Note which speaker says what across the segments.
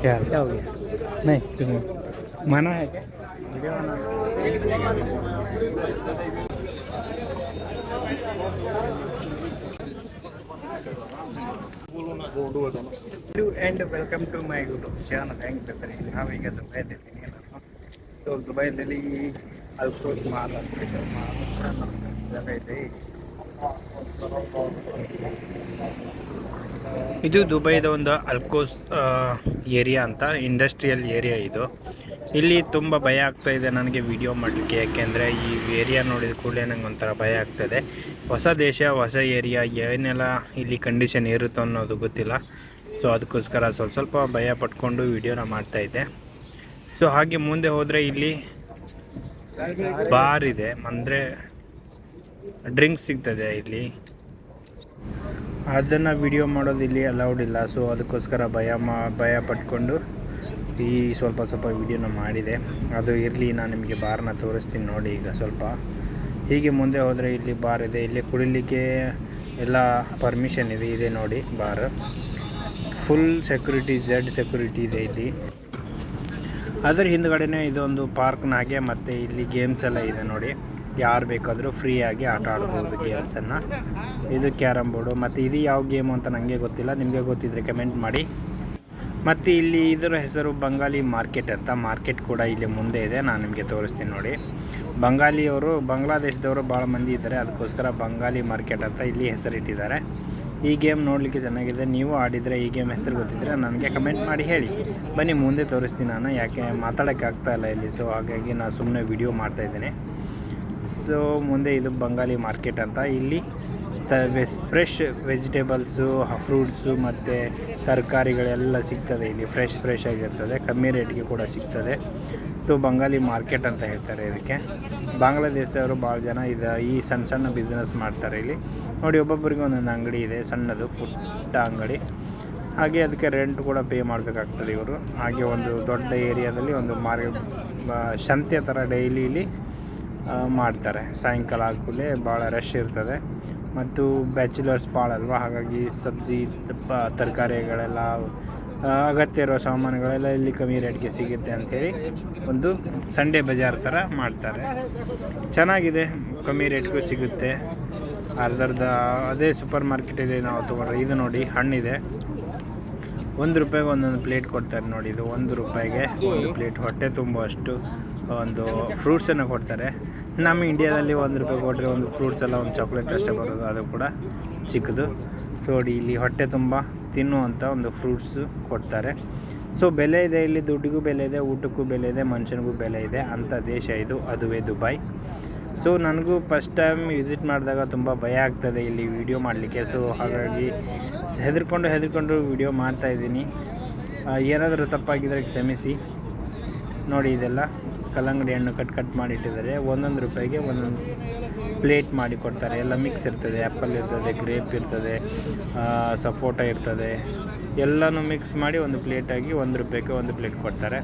Speaker 1: क्या हाल
Speaker 2: क्या हो गया
Speaker 1: नहीं कुछ नहीं मना है क्या and welcome to my YouTube channel ಹೆಂಗೆ ಬರ್ತಾರೆ ನಾವೀಗ ದುಬೈದಲ್ಲಿ ನಾನು ಸೊ ದುಬೈದಲ್ಲಿ ಅಲ್ಕೋಸ್ ಮಾಲ್ ಅಂತ ಮಾಲ್ ಜಾಗ ಇದೆ ಇದು ದುಬೈದ ಒಂದು ಅಲ್ಕೋಸ್ ಏರಿಯಾ ಅಂತ, ಇಂಡಸ್ಟ್ರಿಯಲ್ ಏರಿಯಾ ಇದು. ಇಲ್ಲಿ ತುಂಬ ಭಯ ಆಗ್ತಾ ಇದೆ ನನಗೆ ವಿಡಿಯೋ ಮಾಡಲಿಕ್ಕೆ, ಯಾಕೆಂದರೆ ಈ ಏರಿಯಾ ನೋಡಿದ ಕೂಡಲೇ ನಂಗೆ ಒಂಥರ ಭಯ ಆಗ್ತದೆ. ಹೊಸ ದೇಶ, ಹೊಸ ಏರಿಯಾ, ಏನೆಲ್ಲ ಇಲ್ಲಿ ಕಂಡೀಷನ್ ಇರುತ್ತೋ ಅನ್ನೋದು ಗೊತ್ತಿಲ್ಲ. ಸೊ ಅದಕ್ಕೋಸ್ಕರ ಸ್ವಲ್ಪ ಸ್ವಲ್ಪ ಭಯ ಪಟ್ಕೊಂಡು ವಿಡಿಯೋನ ಮಾಡ್ತಾಯಿದ್ದೆ ಸೊ ಹಾಗೆ ಮುಂದೆ ಹೋದರೆ ಇಲ್ಲಿ ಬಾರ್ ಇದೆ. ಅಂದರೆ, ಡ್ರಿಂಕ್ಸ್ ಸಿಗ್ತದೆ ಇಲ್ಲಿ. ಅದನ್ನು ವಿಡಿಯೋ ಮಾಡೋದು ಇಲ್ಲಿ ಅಲೌಡ್ ಇಲ್ಲ. ಸೊ ಅದಕ್ಕೋಸ್ಕರ ಭಯ ಮಾ, ಭಯ ಪಟ್ಕೊಂಡು ಈ ಸ್ವಲ್ಪ ಸ್ವಲ್ಪ ವಿಡಿಯೋನ ಮಾಡಿದೆ. ಅದು ಇರಲಿ, ನಾನು ನಿಮಗೆ ಬಾರ್ನ ತೋರಿಸ್ತೀನಿ ನೋಡಿ ಈಗ ಸ್ವಲ್ಪ. ಹೀಗೆ ಮುಂದೆ ಹೋದರೆ ಇಲ್ಲಿ ಬಾರ್ ಇದೆ. ಇಲ್ಲಿ ಕುಡಿಲಿಕ್ಕೆ ಎಲ್ಲ ಪರ್ಮಿಷನ್ ಇದೆ ಇದೆ ನೋಡಿ bar full security Z security ಇದೆ ಇಲ್ಲಿ. ಅದರ ಹಿಂದ್ಗಡೆನೇ ಇದೊಂದು ಪಾರ್ಕ್ನಾಗೆ ಮತ್ತು ಇಲ್ಲಿ ಗೇಮ್ಸ್ ಎಲ್ಲ ಇದೆ ನೋಡಿ. ಯಾರು ಬೇಕಾದರೂ ಫ್ರೀಯಾಗಿ ಆಟ ಆಡ್ಬೋದು ಗೇಮ್ಸನ್ನು ಇದು ಕ್ಯಾರಮ್ ಬೋರ್ಡು. ಮತ್ತು ಇದು ಯಾವ ಗೇಮು ಅಂತ ನನಗೆ ಗೊತ್ತಿಲ್ಲ. ನಿಮಗೆ ಗೊತ್ತಿದ್ದರೆ ಕಮೆಂಟ್ ಮಾಡಿ. ಮತ್ತು ಇಲ್ಲಿ ಇದರ ಹೆಸರು ಬಂಗಾಲಿ ಮಾರ್ಕೆಟ್ ಅಂತ. ಮಾರ್ಕೆಟ್ ಕೂಡ ಇಲ್ಲಿ ಮುಂದೆ ಇದೆ. ನಾನು ನಿಮಗೆ ತೋರಿಸ್ತೀನಿ ನೋಡಿ. ಬಂಗಾಲಿಯವರು ಬಾಂಗ್ಲಾದೇಶದವರು ಭಾಳ ಮಂದಿ ಇದ್ದಾರೆ. ಅದಕ್ಕೋಸ್ಕರ ಬಂಗಾಲಿ ಮಾರ್ಕೆಟ್ ಅಂತ ಇಲ್ಲಿ ಹೆಸರಿಟ್ಟಿದ್ದಾರೆ ಈ ಗೇಮ್ ನೋಡಲಿಕ್ಕೆ ಚೆನ್ನಾಗಿದೆ. ನೀವು ಆಡಿದರೆ ಈ ಗೇಮ್ ಹೆಸರು ಗೊತ್ತಿದ್ದರೆ ನನಗೆ ಕಮೆಂಟ್ ಮಾಡಿ ಹೇಳಿ. ಬನ್ನಿ ಮುಂದೆ ತೋರಿಸ್ತೀನಿ ನಾನು. ಯಾಕೆ ಮಾತಾಡೋಕ್ಕಾಗ್ತಾ ಇಲ್ಲ ಇಲ್ಲಿ. ಸೊ ಹಾಗಾಗಿ ನಾನು ಸುಮ್ಮನೆ ವಿಡಿಯೋ ಮಾಡ್ತಾಯಿದ್ದೀನಿ ಸೊ ಮುಂದೆ ಇದು ಬಂಗಾಲಿ ಮಾರ್ಕೆಟ್ ಅಂತ. ಇಲ್ಲಿ ವೆಸ್, ಫ್ರೆಶ್ ವೆಜಿಟೇಬಲ್ಸು, ಫ್ರೂಟ್ಸು ಮತ್ತು ತರಕಾರಿಗಳೆಲ್ಲ ಸಿಗ್ತದೆ ಇಲ್ಲಿ. ಫ್ರೆಶ್ ಫ್ರೆಶ್ ಆಗಿರ್ತದೆ. ಕಮ್ಮಿ ರೇಟ್ಗೆ ಕೂಡ ಸಿಗ್ತದೆ. ಸೊ ಬಂಗಾಲಿ ಮಾರ್ಕೆಟ್ ಅಂತ ಹೇಳ್ತಾರೆ ಇದಕ್ಕೆ. ಬಾಂಗ್ಲಾದೇಶದವರು ಭಾಳ ಜನ ಇದು, ಈ ಸಣ್ಣ ಸಣ್ಣ ಬಿಸ್ನೆಸ್ ಮಾಡ್ತಾರೆ ಇಲ್ಲಿ. ನೋಡಿ, ಒಬ್ಬೊಬ್ಬರಿಗೆ ಒಂದೊಂದು ಅಂಗಡಿ ಇದೆ, ಸಣ್ಣದು, ಪುಟ್ಟ ಅಂಗಡಿ. ಹಾಗೆ ಅದಕ್ಕೆ ರೆಂಟ್ ಕೂಡ ಪೇ ಮಾಡಬೇಕಾಗ್ತದೆ ಇವರು. ಹಾಗೆ ಒಂದು ದೊಡ್ಡ ಏರಿಯಾದಲ್ಲಿ ಒಂದು ಮಾರಿ ಸಂತೆ ಥರ ಡೈಲಿ ಇಲ್ಲಿ ಮಾಡ್ತಾರೆ. ಸಾಯಂಕಾಲ ಆದಕೂಡಲೇ ಭಾಳ ರಶ್ ಇರ್ತದೆ. ಮತ್ತು ಬ್ಯಾಚುಲರ್ಸ್ ಭಾಳ ಅಲ್ವಾ ಹಾಗಾಗಿ ಸಬ್ಜಿ ತರಕಾರಿಗಳೆಲ್ಲ ಅಗತ್ಯ ಇರೋ ಸಾಮಾನುಗಳೆಲ್ಲ ಇಲ್ಲಿ ಕಮ್ಮಿ ರೇಟ್ಗೆ ಸಿಗುತ್ತೆ ಅಂತೇಳಿ ಒಂದು ಸಂಡೇ ಬಜಾರ್ ಥರ ಮಾಡ್ತಾರೆ. ಚೆನ್ನಾಗಿದೆ. ಕಮ್ಮಿ ರೇಟ್ಗೂ ಸಿಗುತ್ತೆ. ಅರ್ಧರ್ಧ, ಅದೇ ಸೂಪರ್ ಮಾರ್ಕೆಟಲ್ಲಿ ನಾವು ತೊಗೊಂಡ್ರೆ ಇದು ನೋಡಿ, ಹಣ್ಣಿದೆ. ಒಂದು ರೂಪಾಯಿಗೆ ಒಂದೊಂದು ಪ್ಲೇಟ್ ಕೊಡ್ತಾರೆ ನೋಡಿ, ಇದು ಒಂದು ರೂಪಾಯಿಗೆ ಒಂದು ಪ್ಲೇಟ್ ಹೊಟ್ಟೆ ತುಂಬುವಷ್ಟು ಒಂದು ಫ್ರೂಟ್ಸನ್ನು ಕೊಡ್ತಾರೆ. ನಮ್ಮ ಇಂಡಿಯಾದಲ್ಲಿ ಒಂದು ರೂಪಾಯಿ ಕೊಟ್ಟರೆ ಒಂದು ಫ್ರೂಟ್ಸ್ ಎಲ್ಲ, ಒಂದು ಚಾಕ್ಲೇಟ್ ಅಷ್ಟೇ ಬರೋದು ಅದು ಕೂಡ ಚಿಕ್ಕದು. ನೋಡಿ ಇಲ್ಲಿ ಹೊಟ್ಟೆ ತುಂಬ ತಿನ್ನುವಂಥ ಒಂದು ಫ್ರೂಟ್ಸು ಕೊಡ್ತಾರೆ. ಸೊ ಬೆಲೆ ಇದೆ ಇಲ್ಲಿ, ದುಡ್ಡಿಗೂ ಬೆಲೆ ಇದೆ, ಊಟಕ್ಕೂ ಬೆಲೆ ಇದೆ, ಮನುಷ್ಯನಿಗೂ ಬೆಲೆ ಇದೆ, ಅಂಥ ದೇಶ ಇದು, ಅದುವೇ ದುಬೈ ಸೊ ನನಗೂ ಫಸ್ಟ್ ಟೈಮ್ ವಿಸಿಟ್ ಮಾಡಿದಾಗ ತುಂಬ ಭಯ ಆಗ್ತದೆ ಇಲ್ಲಿ ವಿಡಿಯೋ ಮಾಡಲಿಕ್ಕೆ. ಸೊ ಹಾಗಾಗಿ ಹೆದರ್ಕೊಂಡು ಹೆದರ್ಕೊಂಡು ವಿಡಿಯೋ ಮಾಡ್ತಾಯಿದ್ದೀನಿ ಏನಾದರೂ ತಪ್ಪಾಗಿದ್ದರೆ ಕ್ಷಮಿಸಿ. ನೋಡಿ ಇದೆಲ್ಲ. ಕಲ್ಲಂಗಡಿ ಹಣ್ಣು ಕಟ್ ಕಟ್ ಮಾಡಿ ಇಟ್ಟಿದ್ದಾರೆ ಒಂದೊಂದು ರೂಪಾಯಿಗೆ ಒಂದೊಂದು ಪ್ಲೇಟ್ ಮಾಡಿ ಕೊಡ್ತಾರೆ. ಎಲ್ಲ ಮಿಕ್ಸ್ ಇರ್ತದೆ. ಆ್ಯಪಲ್ ಇರ್ತದೆ ಗ್ರೇಪ್ ಇರ್ತದೆ ಸಪೋಟ ಇರ್ತದೆ. ಎಲ್ಲನೂ ಮಿಕ್ಸ್ ಮಾಡಿ ಒಂದು ಪ್ಲೇಟಾಗಿ ಒಂದು ರೂಪಾಯಿಗೆ ಒಂದು ಪ್ಲೇಟ್ ಕೊಡ್ತಾರೆ.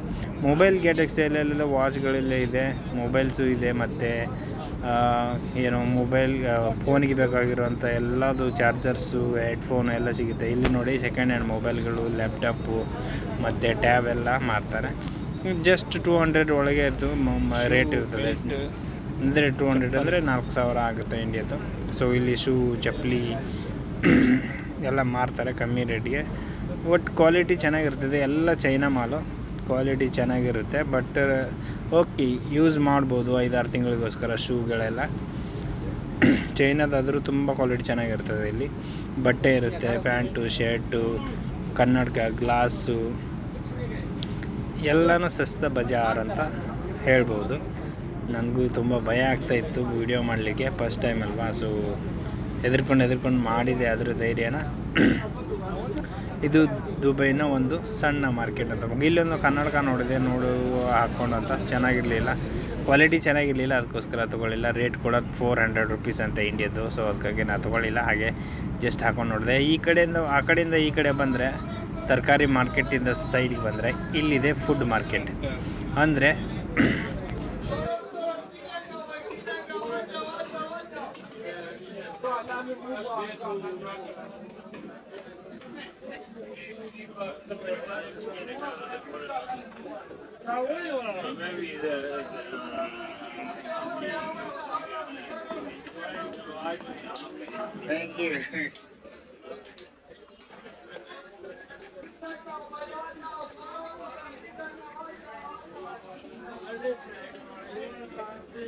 Speaker 1: ಮೊಬೈಲ್ ಗ್ಯಾಟಕ್ಸಲ್ಲೆಲ್ಲ ವಾಚ್ಗಳೆಲ್ಲ ಇದೆ. ಮೊಬೈಲ್ಸು ಇದೆ ಮತ್ತು ಏನು ಮೊಬೈಲ್ ಫೋನಿಗೆ ಬೇಕಾಗಿರುವಂಥ ಎಲ್ಲದು ಚಾರ್ಜರ್ಸು ಹೆಡ್ಫೋನ್ ಎಲ್ಲ ಸಿಗುತ್ತೆ. ಇಲ್ಲಿ ನೋಡಿ ಸೆಕೆಂಡ್ ಹ್ಯಾಂಡ್ ಮೊಬೈಲ್ಗಳು ಲ್ಯಾಪ್ಟಾಪು ಮತ್ತು ಟ್ಯಾಬ್ ಎಲ್ಲ ಮಾರ್ತಾರೆ ಜಸ್ಟ್ ಟೂ ಹಂಡ್ರೆಡ್ ಒಳಗೆ ಇರ್ತದೆ ರೇಟ್ ಇರ್ತದೆ. ಅಂದರೆ ಟೂ ಹಂಡ್ರೆಡ್ ಅಂದರೆ ನಾಲ್ಕು ಸಾವಿರ ಆಗುತ್ತೆ ಇಂಡಿಯಾದು ಸೊ ಇಲ್ಲಿ ಶೂ ಚಪ್ಪಲಿ ಎಲ್ಲ ಮಾರ್ತಾರೆ ಕಮ್ಮಿ ರೇಟ್ಗೆ ಒಟ್ಟು ಕ್ವಾಲಿಟಿ ಚೆನ್ನಾಗಿರ್ತದೆ. ಎಲ್ಲ ಚೈನಾ ಮಾಲು ಕ್ವಾಲಿಟಿ ಚೆನ್ನಾಗಿರುತ್ತೆ. ಬಟ್ ಓಕೆ ಯೂಸ್ ಮಾಡ್ಬೋದು ಐದಾರು ತಿಂಗಳಿಗೋಸ್ಕರ ಶೂಗಳೆಲ್ಲ ಚೈನಾದಾದರೂ ತುಂಬ ಕ್ವಾಲಿಟಿ ಚೆನ್ನಾಗಿರ್ತದೆ ಇಲ್ಲಿ. ಬಟ್ಟೆ ಇರುತ್ತೆ ಪ್ಯಾಂಟು ಶರ್ಟು ಕನ್ನಡಕ ಗ್ಲಾಸು ಎಲ್ಲನೂ ಸಸ್ತ ಬಜಾರ್ ಅಂತ ಹೇಳ್ಬೋದು. ನನಗೂ ತುಂಬ ಭಯ ಆಗ್ತಾಯಿತ್ತು ವಿಡಿಯೋ ಮಾಡಲಿಕ್ಕೆ. ಫಸ್ಟ್ ಟೈಮ್ ಅಲ್ವಾ? ಸೊ ಹೆದರ್ಕೊಂಡು ಹೆದರ್ಕೊಂಡು ಮಾಡಿದೆ ಅದರ ಧೈರ್ಯನ. ಇದು ದುಬೈನ ಒಂದು ಸಣ್ಣ ಮಾರ್ಕೆಟ್ ಅಂತ ಇಲ್ಲೊಂದು ಕನ್ನಡಕ ನೋಡಿದೆ, ನೋಡು ಹಾಕ್ಕೊಂಡು ಅಂತ. ಚೆನ್ನಾಗಿರಲಿಲ್ಲ. ಕ್ವಾಲಿಟಿ ಚೆನ್ನಾಗಿರಲಿಲ್ಲ, ಅದಕ್ಕೋಸ್ಕರ ತೊಗೊಳ್ಳಿಲ್ಲ. ರೇಟ್ ಕೂಡ ಫೋರ್ ಹಂಡ್ರೆಡ್ ರುಪೀಸ್ ಅಂತ ಇಂಡಿಯದ್ದು ಸೊ ಅದಕ್ಕಾಗಿ ನಾನು ತೊಗೊಳ್ಳಿಲ್ಲ. ಹಾಗೆ ಜಸ್ಟ್ ಹಾಕ್ಕೊಂಡು ನೋಡಿದೆ. ಈ ಕಡೆಯಿಂದ, ಆ ಕಡೆಯಿಂದ ಈ ಕಡೆ ಬಂದರೆ ತರಕಾರಿ ಮಾರ್ಕೆಟಿಂದ ಸೈಡಿಗೆ ಬಂದರೆ ಇಲ್ಲಿದೆ ಫುಡ್ ಮಾರ್ಕೆಟ್ ಅಂದರೆ Thank you.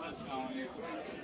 Speaker 1: Assalamu alaikum.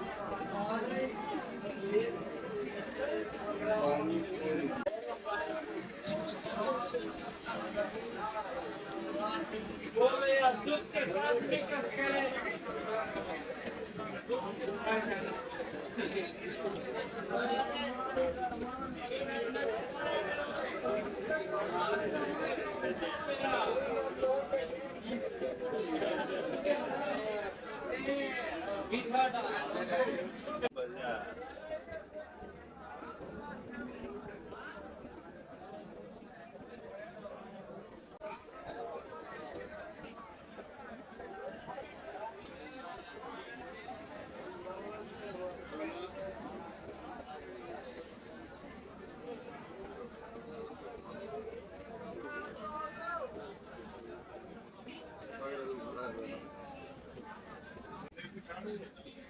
Speaker 1: Thank you.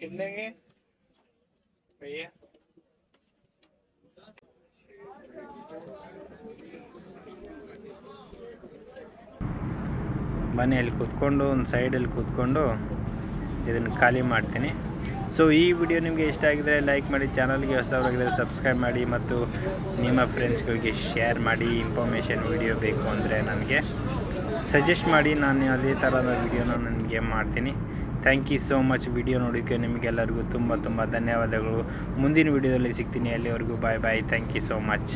Speaker 1: किन देंगे भैया ಬನ್ನಿ ಅಲ್ಲಿ ಕೂತ್ಕೊಂಡು, ಒಂದು ಸೈಡಲ್ಲಿ ಕೂತ್ಕೊಂಡು ಇದನ್ನು ಖಾಲಿ ಮಾಡ್ತೀನಿ. ಸೊ ಈ ವಿಡಿಯೋ ನಿಮಗೆ ಇಷ್ಟ ಆಗಿದರೆ ಲೈಕ್ ಮಾಡಿ ಚಾನಲ್ಗೆ ಹೊಸವರಾಗಿದ್ದರೆ ಸಬ್ಸ್ಕ್ರೈಬ್ ಮಾಡಿ ಮತ್ತು ನಿಮ್ಮ ಫ್ರೆಂಡ್ಸ್ಗಳಿಗೆ ಶೇರ್ ಮಾಡಿ. ಇನ್ಫಾರ್ಮೇಷನ್ ವಿಡಿಯೋ ಬೇಕು ಅಂದರೆ ನನಗೆ. ಸಜೆಸ್ಟ್ ಮಾಡಿ, ನಾನು ಅದೇ ಥರದ ವಿಡಿಯೋನ ನನಗೆ ಮಾಡ್ತೀನಿ. Thank you so much video ನೋಡೋಕ್ಕೆ ನಿಮಗೆಲ್ಲರಿಗೂ ತುಂಬ ತುಂಬ ಧನ್ಯವಾದಗಳು. ಮುಂದಿನ ವಿಡಿಯೋದಲ್ಲಿ ಸಿಗ್ತೀನಿ. ಅಲ್ಲಿವರೆಗೂ bye bye thank you so much